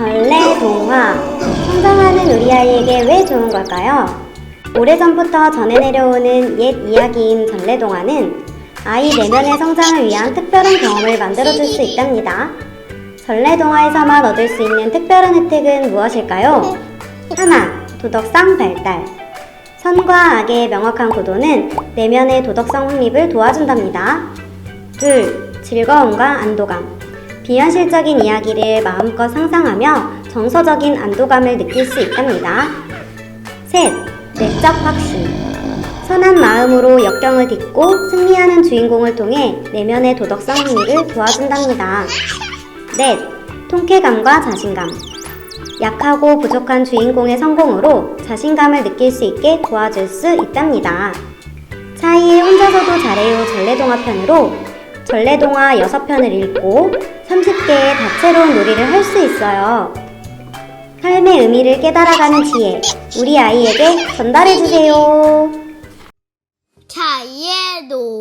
전래 동화. 성장하는 우리 아이에게 왜 좋은 걸까요? 오래전부터 전해 내려오는 옛 이야기인 전래 동화는 아이 내면의 성장을 위한 특별한 경험을 만들어줄 수 있답니다. 전래 동화에서만 얻을 수 있는 특별한 혜택은 무엇일까요? 하나, 도덕성 발달. 선과 악의 명확한 구도는 내면의 도덕성 확립을 도와준답니다. 둘, 즐거움과 안도감. 비현실적인 이야기를 마음껏 상상하며 정서적인 안도감을 느낄 수 있답니다. 셋, 내적 확신. 선한 마음으로 역경을 딛고 승리하는 주인공을 통해 내면의 도덕성 확립을 도와준답니다. 넷, 통쾌감과 자신감. 약하고 부족한 주인공의 성공으로 자신감을 느낄 수 있게 도와줄 수 있답니다. 차이의 혼자서도 잘해요 전래동화 편으로 전래동화 6편을 읽고 30개의 다채로운 놀이를 할 수 있어요. 삶의 의미를 깨달아가는 지혜, 우리 아이에게 전달해주세요. 놀이